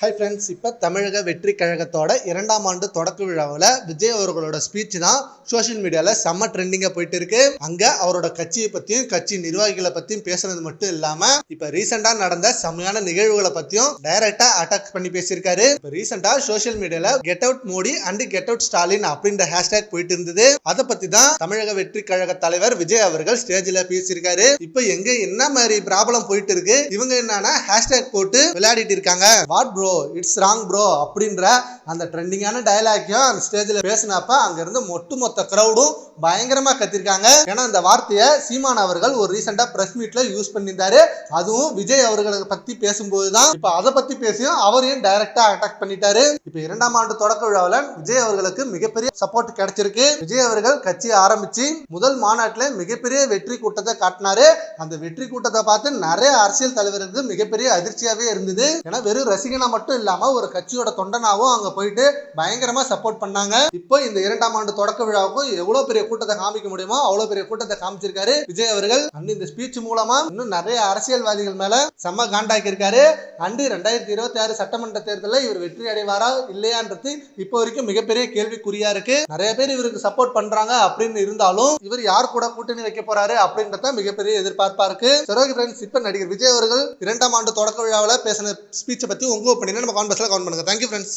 Hi friends இப்போ தமிழக வெற்றி கழகத்தோட இரண்டாம் ஆண்டு தொடக்க விழாவில் விஜய் அவர்களோட ஸ்பீச் தான் சோஷியல் மீடியாவில் செம்ம ட்ரெண்டிங்காக போயிட்டு இருக்கு. அங்கே அவரோட கட்சியை பற்றியும் கட்சி நிர்வாகிகளை பற்றியும் பேசுனது மட்டும் இல்லாமல் இப்போ ரீசெண்டாக நடந்த செம்மையான நிகழ்வுகளை பற்றியும் டைரக்டாக அட்டாக் பண்ணி பேசியிருக்காரு. இப்போ ரீசெண்டாக சோஷியல் மீடியாவில் get out Modi and get out Stalin அப்படின்ற ஹேஷ்டேக் போயிட்டு இருந்தது. அதை பற்றி தான் தமிழக வெற்றி கழக தலைவர் விஜய் அவர்கள் ஸ்டேஜில் பேசியிருக்காரு. இப்போ எங்க என்ன மாதிரி ப்ராப்ளம் போயிட்டு இருக்கு? இவங்க என்னன்னா ஹேஷ்டேக் போட்டு விளையாடிட்டு இருக்காங்க. What bro bro it's wrong bro அப்படின்ற அந்த ட்ரெண்டிங்கான டைலாக்கையும் அந்த ஸ்டேஜில் பேசினப்ப அங்கேருந்து மொட்டு மொத்த க்ரௌடும் பயங்கரமாக கத்திருக்காங்க. ஏன்னா அந்த வார்த்தையை சீமான் அவர்கள் ஒரு ரீசெண்டாக ப்ரெஸ் மீட்டில் யூஸ் பண்ணியிருந்தாரு. அதுவும் விஜய் அவர்களை பற்றி பேசும்போது தான் இப்போ அதை பற்றி பேசியும் அவரையும் டைரக்டா அட்டாக் பண்ணிட்டாரு. இப்போ இரண்டாம் ஆண்டு தொடக்க விழாவில் விஜய் அவர்களுக்கு மிகப்பெரிய சப்போர்ட் கிடைச்சிருக்கு. விஜய் அவர்கள் கட்சியை ஆரம்பித்து முதல் மாநாட்டில் மிகப்பெரிய வெற்றி கூட்டத்தை காட்டினாரு. அந்த வெற்றி கூட்டத்தை பார்த்து நிறைய அரசியல் தலைவருக்கு மிகப்பெரிய அதிர்ச்சியாகவே இருந்தது. ஏன்னா வெறும் ரசிகனா மட்டும் இல்லாம ஒரு கட்சியோட தொண்டனாவும் அங்க போயிட்டு பயங்கரமா சப்போர்ட் பண்ணாங்க. இப்போ இந்த இரண்டாம் ஆண்டு தொடக்க விழாவுக்கும் எவ்வளவு பெரிய கூட்டத்தை காமிக்க முடியுமோ அவ்வளவு பெரிய கூட்டத்தை காமிச்சிருக்காரு விஜய் அவர்கள். அண்ட் இந்த ஸ்பீச் மூலமா இன்னும் நிறைய அரசியல்வாதிகள் மேல செம்ம காண்டாக்கி இருக்காரு அண்டு ரெண்டாயிரத்தி இருபத்தி ஆறு சட்டமன்ற தேர்தலில் இவர் வெற்றி அடைவாரா இல்லையான்றது இப்போ வரைக்கும் மிகப்பெரிய கேள்விக்குறியா இருக்கு. நிறைய பேர் இவருக்கு சப்போர்ட் பண்றாங்க அப்படின்னு இருந்தாலும் இவர் யார் கூட கூட்டணி வைக்க போறாரு அப்படின்றத மிகப்பெரிய எதிர்பார்ப்பா இருக்கு. சரோகி ஃப்ரெண்ட்ஸ் இப்ப நடிகர் விஜய் அவர்கள் இரண்டாம் ஆண்டு தொடக்க விழாவில் பேசின ஸ்பீச்சை பத்தி உங்க ஒப்பீனியன் நம்ம கான்பர்ஸ்ல கவுண்ட் பண்ணுங்கள் தேங்க்யூ ஃப்ரெண்ட்ஸ்